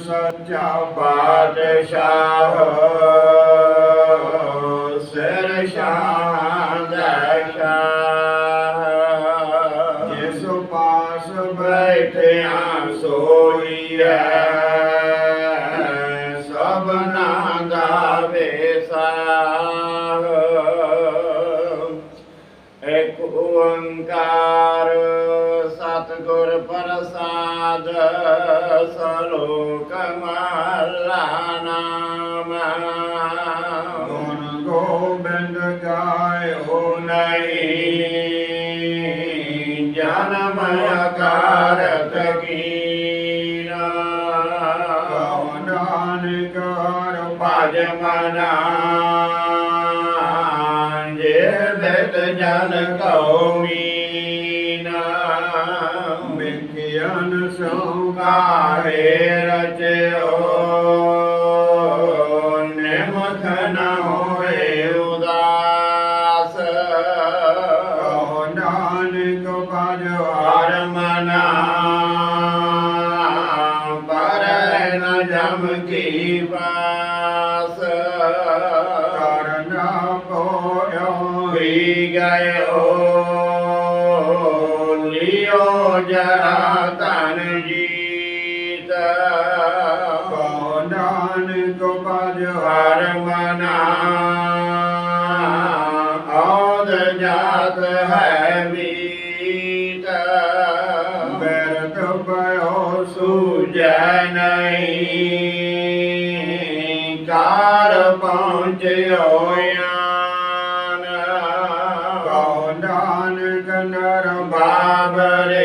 ਸੱਚਾ ਪਾਤਸ਼ਾਹ ਸਿਰ ਸ਼ਾਹ ਸਲੋਕ ਮਹਲਾ ਨਾਮ ਗੁਣ ਗੋਬਿੰਦ ਗਾਇਓ ਨਹੀਂ ਜਨਮ ਅਕਾਰਤ ਕੀਨਾ ਕਵਨਾਨ ਕਰ ਭਜ ਮਨਾ ਜੇ ਬਿਤ ਜਨ ਕਉ ਮੀਨਾ। ਜਨ ਸੋ ਕਾਹੇ ਰਚਿਓ। ਪਹੁੰਚਿਓ ਯਾਨ ਕਉ ਨਾਨਕ ਨਰ ਬਾਬਰੇ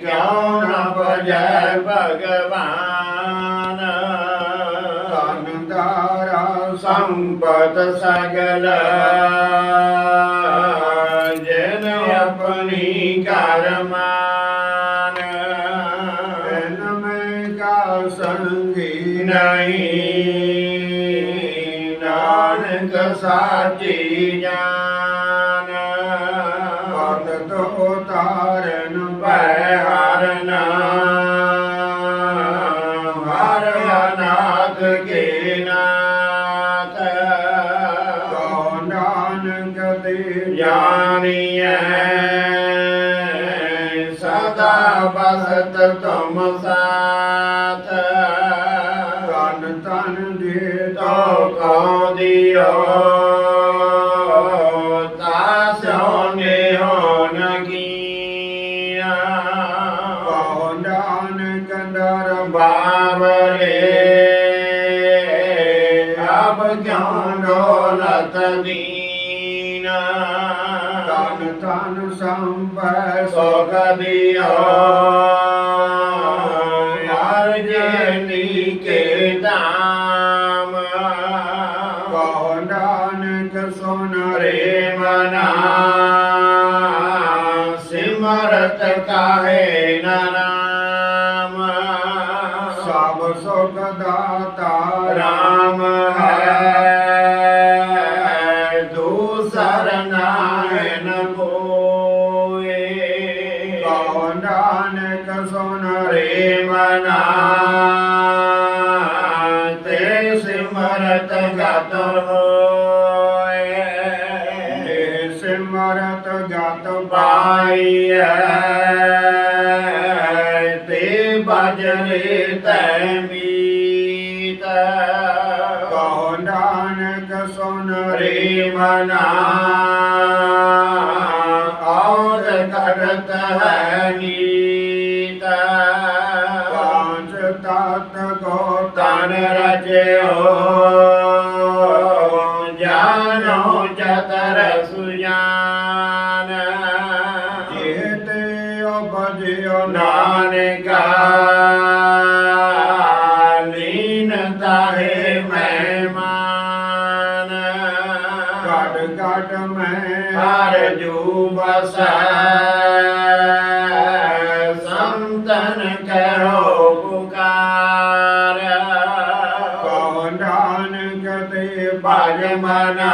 ਕਿਉ ਨ ਭਜੈ ਭਗਵਾਨ? ਤਨ ਦਾਰਾ ਸੰਪਤ ਸਗਲ। ਸਾਚੀ ਜਾਨ। ਪਤ ਤੋ ਤਾਰਨ ਪੈ ਹਰਨ ਹਰ ਅਨਾਥ ਕੇ ਨਾਥ। ਕੋ ਨਾਨਕ ਤੇ ਜਾਣੀਐ। ਸਦਾ ਬਸਤ ਤੁਮ ਸਾਥ। ਤਨ ਤਨ ਦੇ ਤੋ ਕਉ ਦਿਓ। ਡੋਲਤ ਦੀਨਾ ਤਨ ਤਨ ਸੰਪੈ ਸੁਖ ਦਿਓ ਹਰ ਜਨੀ ਕੇ ਧਾਮ ਕਹੋ ਨਾਨਕ ਸੁਨ ਰੇ ਕਹੋ ਨਾਨਕ ਸੁਨ ਰੇ ਮਨਾ ਤੇ ਸਿਮਰਤ ਗਤ ਹੋਏ। ਸਿਮਰਤ ਗਤ ਪਾਈਐ, ਤੇ ਬਜਰੇ ਤੈ ਮੀਤ। ਕਹੋ ਨਾਨਕ ਸੁਨ ਰੇ ਮਨਾ ਹੈ ਨੀਤ ਪਾਂਚ ਤਤ ਕੋ ਤਨ ਰਚਿਓ ਘਟ ਮੈਂ। ਹਰ ਜੂ ਬਸੈ ਸੰਤਨ ਕਰੋ ਪੁਕਾਰ। ਕਉ ਨਾਨਕ ਤੇ ਭਜ ਮਨਾ।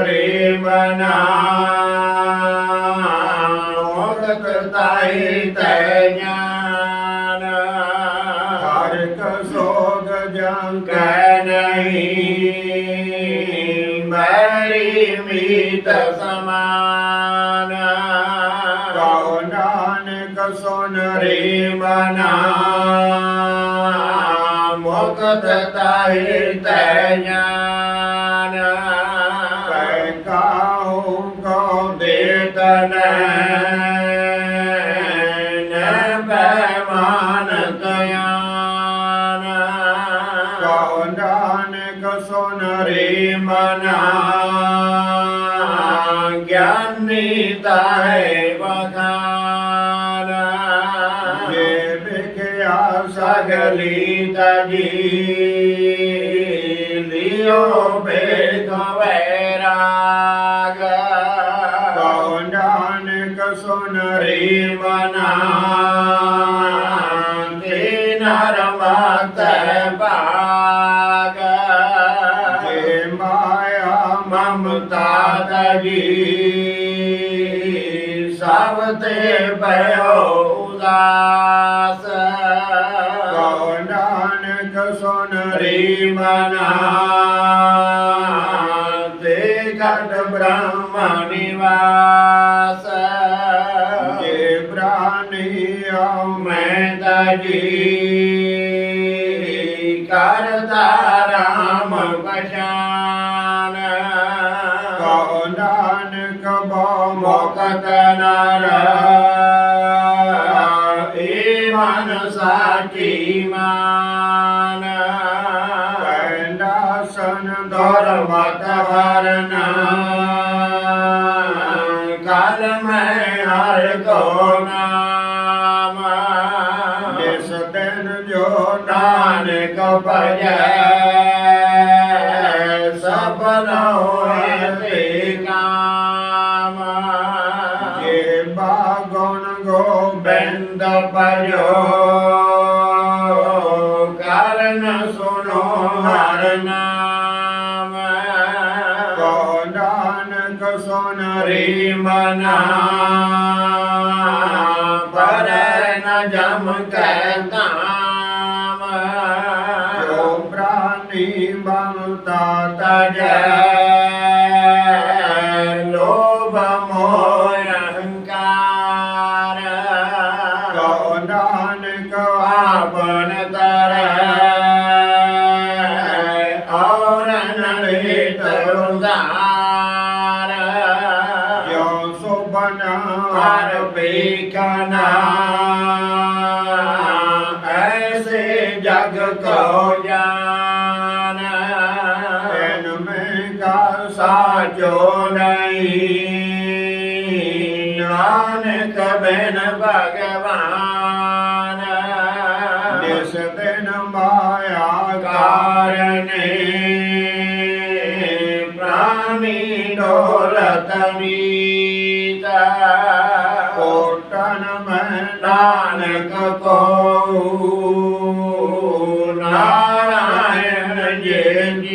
ਰੇ ਮਨਾ ਮੋਦ ਕਰਤਾਈ ਤੈ ਗਿਆਨ ਹਰ ਕਸੋਗ ਜੰ ਕੈ ਨਹੀਂ ਮੈਰੀ ਮੀਤ ਸਮਾਨ ਕਉ ਨਾਨਕ ਸੁਨ ਰੇ ਮਨਾ ਮੋਦ ਕਰਤਾਈ ਤੈ ਗਿਆਨ ਲਿਓ ਬੇਗ ਵੈਰਾਗ। ਕਉ ਨਾਨਕ ਸੁਨ ਰੇ ਮਨਾ ਤੇ ਨਰਮਤ ਭਾਗ। ਜੇ ਮਾਇਆ ਮਮਤਾ ਦਜੀ ਸਭ ਤੇ ਭਇਓ ਉਦਾਸ ਨਿਵਾਸ ਜੇ ਪ੍ਰਾਨੀ ਆਉ ਮੈਂ ਤਜੀ ਕਰਤਾ ਰਾਮ ਪਛਾਨ। ਕਉ ਨਾਨਕ ਬਉ ਮੁਕਤ ਨਰ। ਏ ਮਨ ਸਾਚੀ ਮਾਨ। ਪੈਂਡਾ ਸਨ ਦੁਰਮਤ ਵਰਨ। ਕਲ ਮੈਂ ਹਰ ਕੋ বাময়া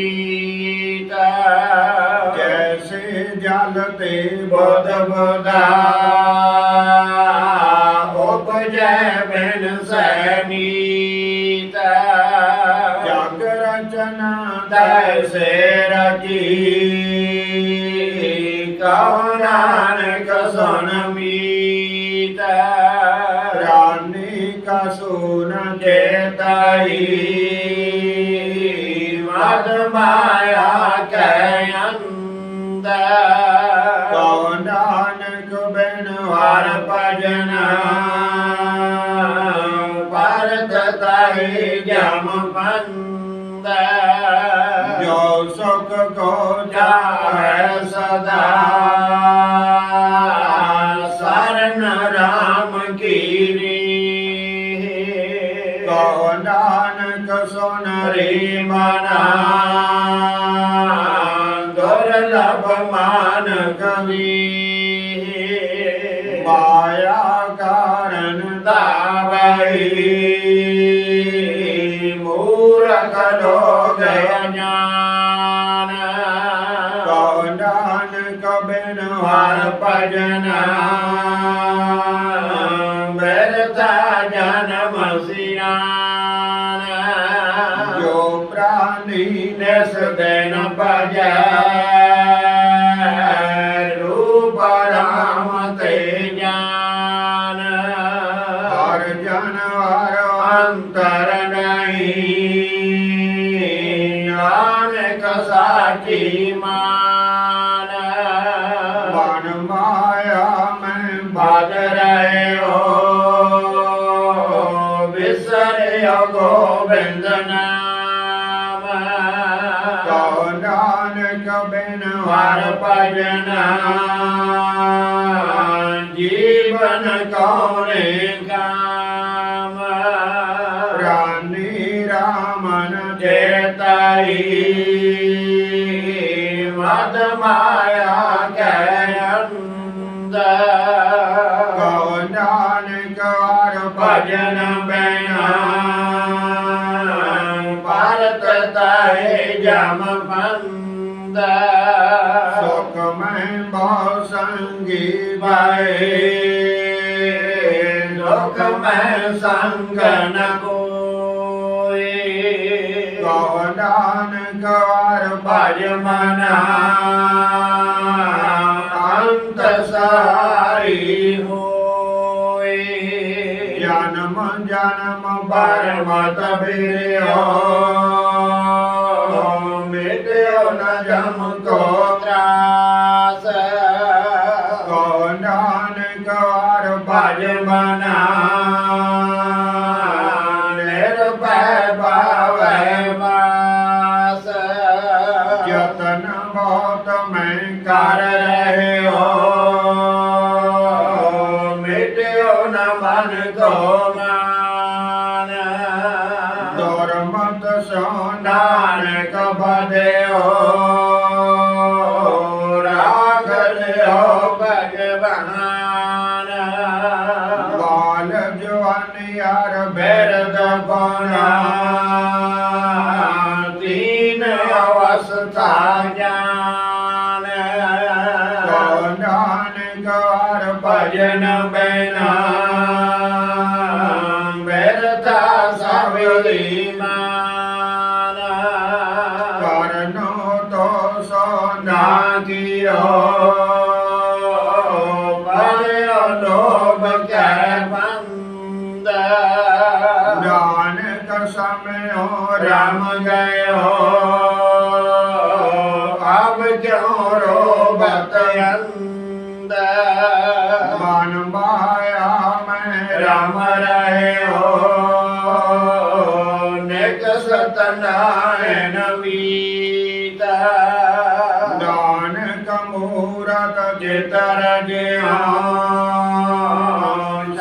ਜੇ ਜੀਤ ਜੈਸੇ ਜਲ ਤੇ ਬੁੱਧ ਬੁਦਾ ਮਾਇਆ ਕੈ ਅੰਦਰ ਕਉ ਨਾਨਕ ਬਿਨ ਹਰ ਭਜਨ ਭਰਤ ਤਾਈ ਜਮ ਪੰਦ ਕੋ ਜਾਹੈ ਸਦਾ। ਕੋ ਨਾਨਕ ਸੁਨ ਮਨਾ ਦੁਰਲਭ ਮਾਨ ਕਵੀ। ਮਾਇਆ ਕਾਰਨ ਤਾਵਈ ਮੂਰਖ ਲੋਗ ਅඥਾਨ ਕੋ ਨਾਨਕ ਬਿਨ ਹਰ ਹਰ ਮੈਂ ਬਾਦ ਰਹੇ ਹੋ ਵਿਸਰਿਓ ਗੋਬਿੰਦ ਨਾਮ। ਕੋ ਨਾਨਕ ਬਿਨ ਹਰ ਭਜਨ। ਜੀਵਨ ਕੌਣੇ ਕਾਮ। ਪ੍ਰਾਨੀ ਰਾਮਨ ਚੇਤਾਈ। ਮਦ ਭਜਨ ਬਿਨਾ ਭਾਰਤ ਤਾਏ ਜਮ ਬੰਦ। ਸੁਖ ਮੈਂ ਬਹੁ ਸੰਗੀ ਬਾਏ। ਦੁਖ ਮੈਂ ਸੰਗ ਨ ਕੋਏ ਨਾਨਕ ਹਰ ਭਜ ਮਨਾ। ਜਨਮ ਜਨਮ ਪਰ ਬਾਰ ਮਤ ਬਿਰਿਓ ਨ ਜਮ ਕੋ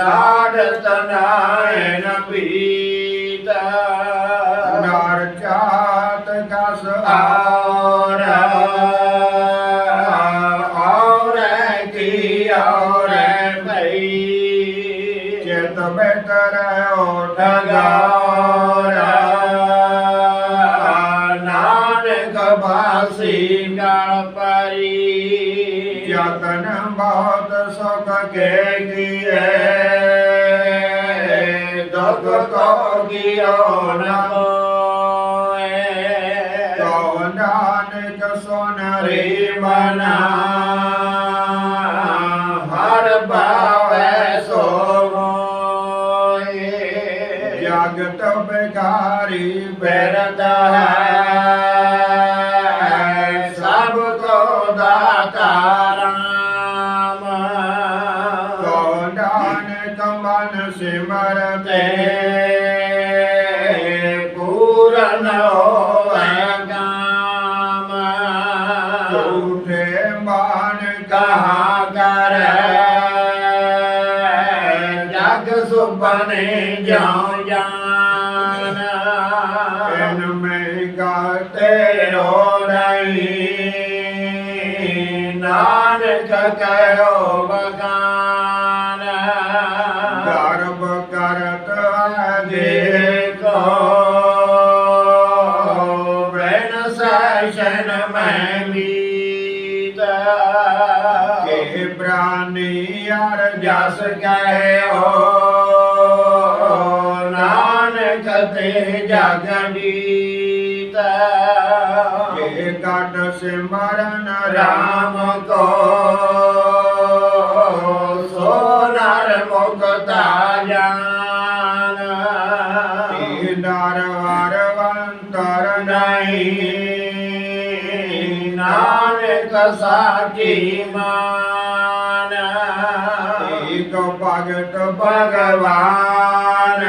नारतनायन पी ਕੀਓ ਨ ਹੋਏ ਕੋ ਨਾਨਕ ਸੁਨ ਰੇ ਰੇ ਮਨਾ। ਹਰ ਭਾਵੈ ਸੋ ਹੋਏ ਜਗਤ ਬਿਕਾਰੀ ਬਿਰਦ ਹੈ। ਸਭ ਕੋ ਦਾਤਾ Oh ਜਗਦੀਤ ਜੇ ਕਟ ਸਿਮਰਨ ਰਾਮ ਕੋ। ਸੋ ਨਰ ਮੁਕਤਾ ਜਾਨ। ਤੇ ਡਰ ਹਰ ਵੰਤਰ ਨਹੀਂ। ਨਾਨਕ ਸਾਚੀ ਮਾਨ। ਏਕ ਭਗਤ ਭਗਵਾਨ।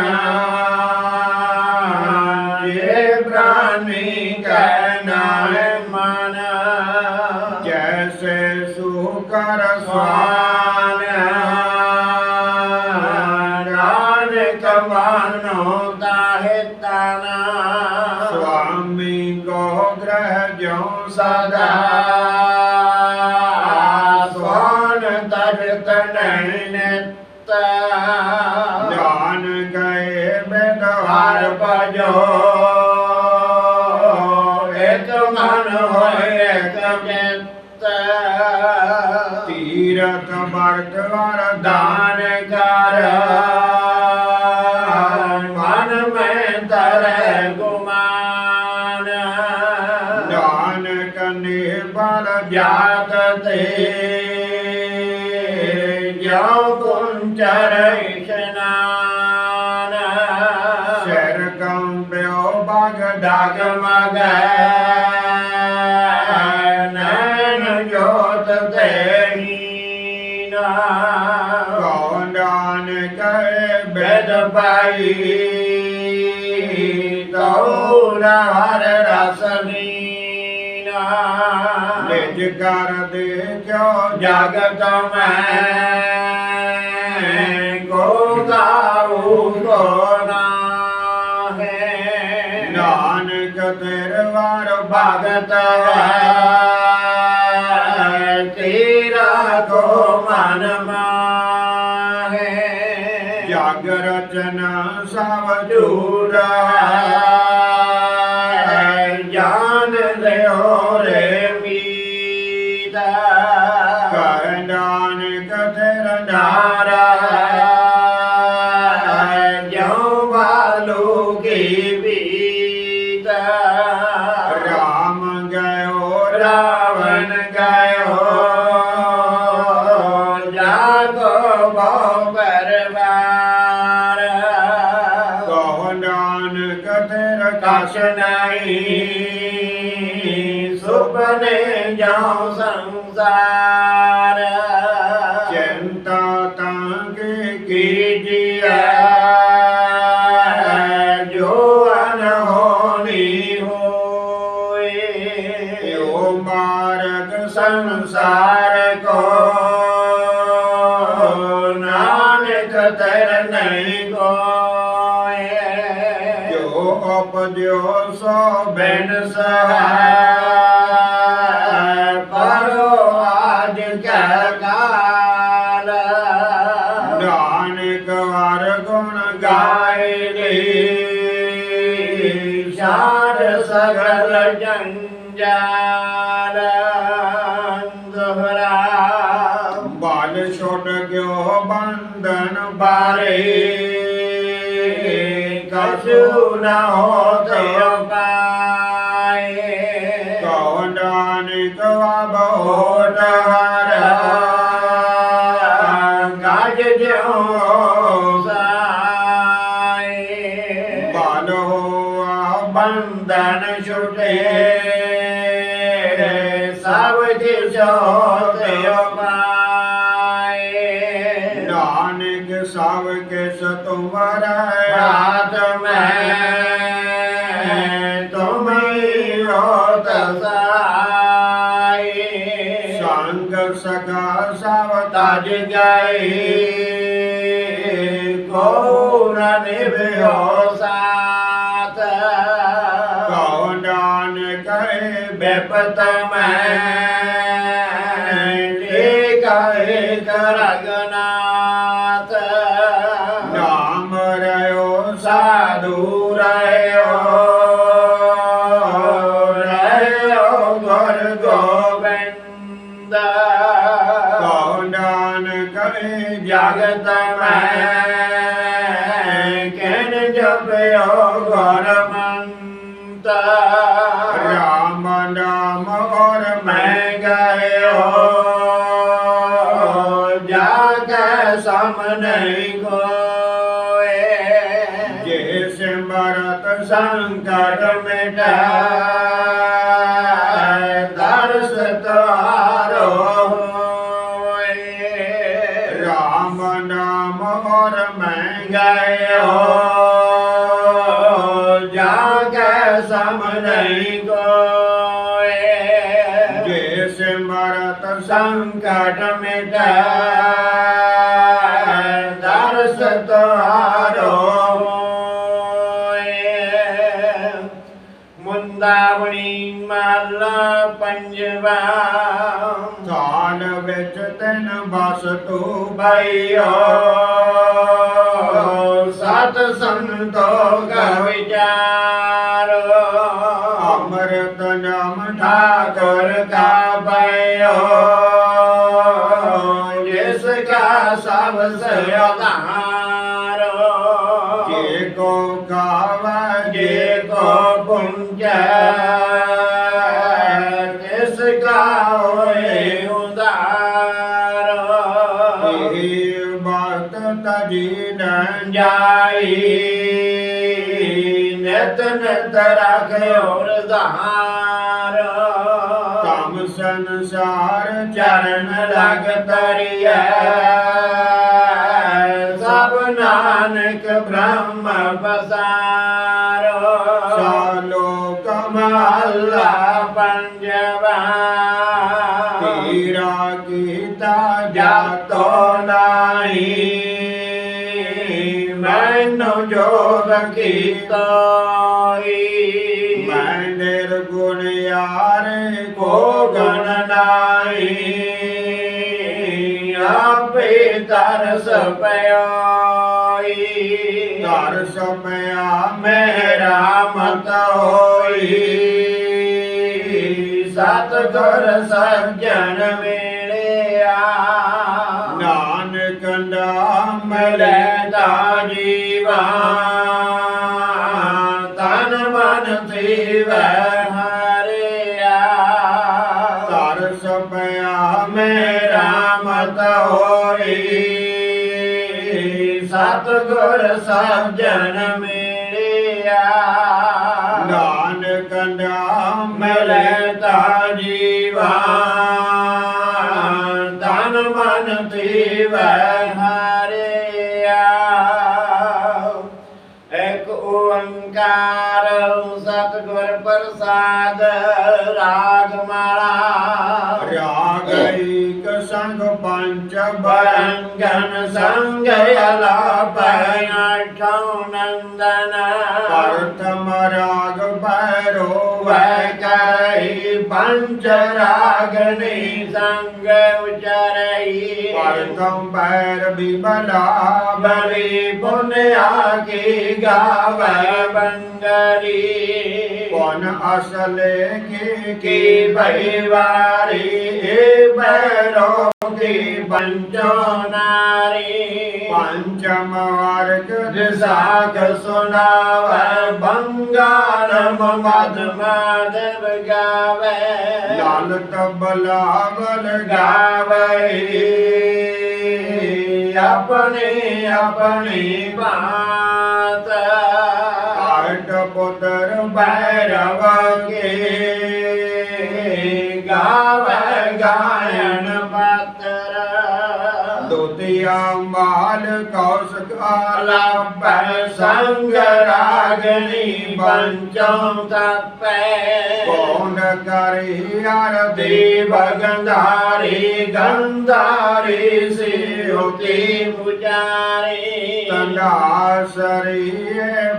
আমার ভজন ਕਰ ਦੇ ਕਿਉ ਜਗਤ ਮੈਂ? ਕੋ ਦਾਰੂ ਕੋ ਨਾਹੇ ਨਾਨਕ ਤੇਰ ਵਾਰ ਭਗਤ ਹੈ। bên nhau sẵn sàng Lord. स्मरत संकटमिटाय दर्श तोहारो मुंदावणी मल पंजवा थाल विच तिन बस तू भयो सत संतो गविचार अमृत नाम ठाकुर का ਰਖੇ ਔਰ ਧਾਰ ਤਮ ਸੰਸਾਰ ਚਰਨ ਲਗ ਤਰੀਐ ਸਭ ਨਾਨਕ ਬ੍ਰਹਮ ਬਸਾਰੋ। ਸਾਲੋ ਕਮਾਲਾ ਪੰਜਵਾ। ਤੇਰਾ ਕੀਤਾ ਜਾਤੋ ਨਾਹੀ। ਮੈਨੂੰ ਜੋਗ ਕੀਤੋਈ ਗਣ ਨਾਹੀ। ਆਪੇ ਤਰਸ ਪਿਆਈ। ਘਰ ਸਪਿਆ ਮੇਰਾ ਮਤ ਹੋਈ ਸਤਿਗੁਰ ਸੱਜਣ ਮਿਲਿਆ। ਨਾਨਕ ਲੈ ਮਿਲੇ ਦਾ ਜੀਵਾ। ਸਤਿਗੁਰ ਸੱਜਣ ਮਿਲਿਆ ਭੈਰੋ ਵੈ ਕਰਈ ਪੰਚ ਰਾਗਨੀ ਸੰਗ ਉਚਰਈ ਪ੍ਰਥਮ ਪੈਰ ਬਿਮਲਾ ਬਲੀ ਪੁਨਿਆ ਕੀ ਗਾਵੇ ਬੰਗਰੀ ਕੌਣ ਅਸਲੇ ਕੀ ਕੀ ਭਈ ਵਾਰੀ ਏ ਬੈਰੋ ਕੀ ਪੰਚੋ ਨਾਰੀ। ਪੰਚਮ ਵਰਗ ਜਿਸਾਕ ਸੁਨਾਵੇ ਬੰਗਾਰਮ ਮਦ ਮਾਦਵ ਗਾਵੇ। ਲਾਲ ਆਪਣੀ ਆਪਣੀ ਬਾਤ। ਆਟ ਪੁੱਤਰ ਬੈਰਵ ਕੇ ਗਾਵ ਗਾਇਨ ਪਤਰ ਦੋਤੀਆ ਮਾਲ ਕੌਸਕ ਅਲੱਭੈ ਸੰਗ ਰਾਗਨੀ ਪੰਚਮ ਤਪੈ। ਕੋਣ ਕਰੀ ਅਰਦੀ ਦੇਵ ਗੰਧਾਰੀ ਗੰਧਾਰੀ ਸਿਉਤੀ ਪੁਜਾਰੀ। ਤੰਡਾਸਰੀਏ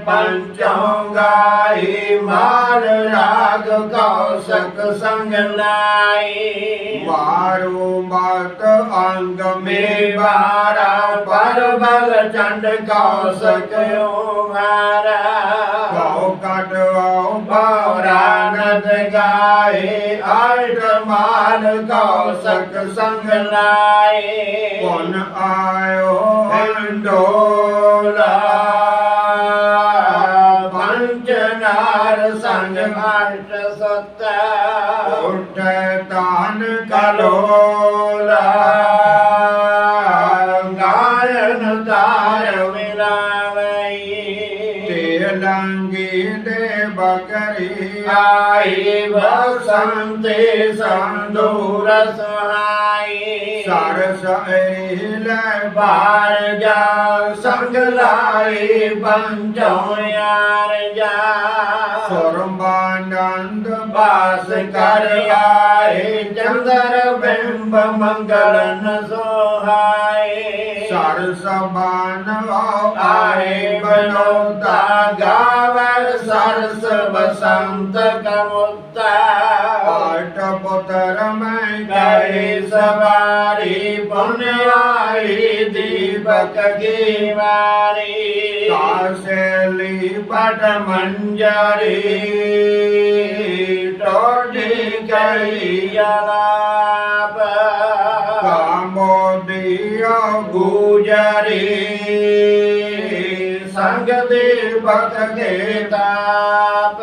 ਪੰਚੋਂ ਗਾਈ ਮਾਲ ਰਾਗ ਕੌਸਕ ਸੰਗ ਲਾਈ ਮਾਰੂ ਮਤ ਅੰਗ ਮੇ ਮੇ ਬਾਰਾ ਪਰਬਲ ਚੰਡ ਕੌਸਕ ਓਵਾਰਾ ਕਉ ਕਟਵਾਉ ਬੌਰਾ ਨਦ ਗਾਏ ਆਇਟ ਮਾਲ ਕੌਸਕ ਸੰਗ ਲਾਏ ਪੁਨ ਆਇਓ ਹੰਡੋਲਾ। ਪੰਚ ਨਾਰ ਸੰਗ ਮਾਟ ਸਤ। ਉਠ ਤਾਨ ਕਲੋਲਾ। ਤਾਰ ਮਿਲਾਵਈ ਤੇ ਲੰਗੀ ਦੇ ਬਕਰੀ ਆਈ ਬਸੰਤੇ ਸੰਦੂਰ ਸੁਹਾਈ ਸਰਸ ਏ ਲੈ ਬਾਰ ਜਾ ਸੰਗ ਲਾਈ ਪੰਚੋ ਯਾਰ ਜਾ ਸੁਰਮਾਨੰਦ ਬਾਸ ਕਰ ਆਏ ਚੰਦਰ ਬਿੰਬ ਮੰਗਲਨ ਸੋਹਾਏ। ਸਰਸ ਮਾਨਵ ਆਏ ਬਨੋਤਾ ਗਾਵਰ ਸਰਸ ਬਸੰਤ ਕਮੁੱਤਾ। ਆਟ ਪੁੱਤਰ ਮੈਂ ਗਏ ਸਵਾਰੀ ਪੁਨ ਆਈ ਦੀਪਕ ਕੀ ਵਾਰੀ ਕਾਸੇਲੀ ਪਟ ਮੰਜਰੀ ਟੋਡੀ ਕਈ ਅਲਾਪ ਕਾਮੋਦੀਆ ਗੁਜਰੀ ਸੰਗ ਦੇ ਬਖ ਕੇ ਤਾਪ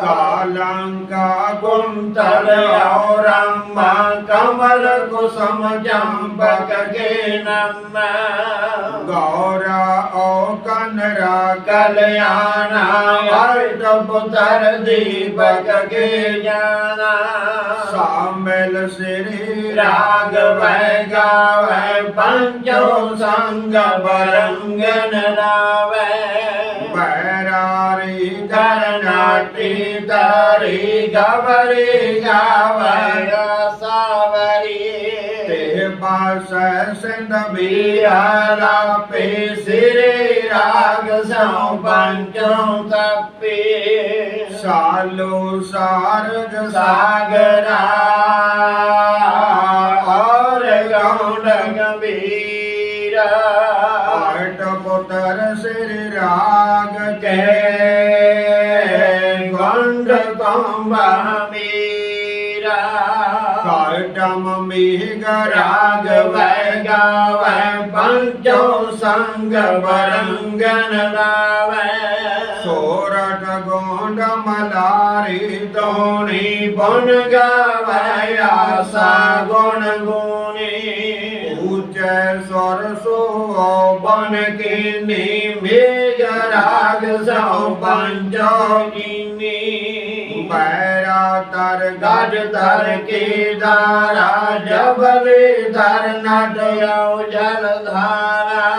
ਕਾਲੰਕਾ ਔਰੰਮਾ ਕਮਲ ਕੁਸਮ ਜੰਬਕ ਕੇ ਨਮ। ਗੌਰਾ ਓ ਕਨਰਾ ਕਲਿਆਣਾ ਅਰਟ ਪੁੱਤਰ ਦੀਪਕ ਕੇ ਜਾਣਾ। ਸਾਮਲ ਸ੍ਰੀ ਰਾਗ ਵੈ ਗਾਵੈ ਪੰਚੋ ਸੰਗ ਬਰੰਗਨ ਲਾਵੈ ਬੈਰਾਰੀ ਕਰਨਾਟੀ ਤਾਰੀ ਗਵਰੀ ਗਾਵੈ ਸਾਵਰੀ। ਤੇ ਪਾਸ ਸਿੰਧ ਬੀਹਾਲਾ ਪੇ ਸਿਰੇ ਰਾਗ ਸਉ ਪੰਚੋਂ ਤਪੇ। ਸਾਲੋ ਸਾਰਗ ਸਾਗਰਾ ਮੀਗ ਰਾਗ ਵੈ ਗਾਵੈ ਪੰਚੋ ਸੰਗ ਬਰੰਗਨ ਲਾਵੈ ਸੋਰਠ ਗੋਂਡ ਮਲਾਰੀ ਤੋਣੀ ਬਨ ਗਾਵੈ ਆਸਾ ਗੁਣ ਗੁਣੀ ਉੱਚੈ ਸਰ ਸੋ ਬਨ ਕੀਨੀ ਮੇਗ ਰਾਗ ਸਉ ਪੰਚੋ ਕੀਨੀ। ਬੈਰਾ ਤਰ ਗਜ ਧਰ ਕੇ ਦਾਰਾ ਜਬਲੇ ਧਰ ਨਟਿਓ ਜਲ ਧਾਰਾ।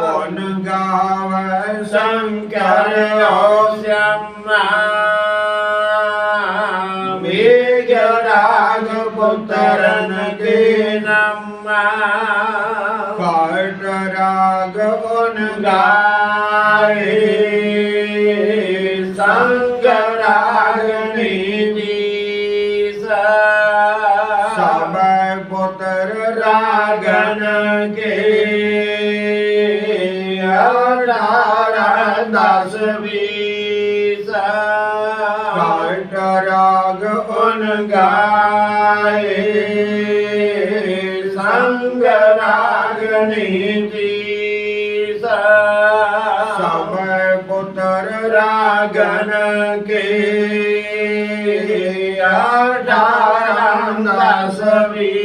ਪੁਨ ਗਾਵੈ ਸ਼ੰਕਰ ਓ ਸ਼ਮਾ? ਮੇਘ ਰਾਗ ਪੁੱਤਰਨ ਕੇ ਨਮਾ। ਕਾਟ ਰਾਗ ਓਨ ਗਾਏ ਗਾਏ ਸੰਗ ਰਾਗਨੀ ਜੀ ਸਭੈ ਪੁੱਤਰ ਰਾਗਨ ਕੇ ਅਠਾਰਾਂ ਦਸ ਵੀਸ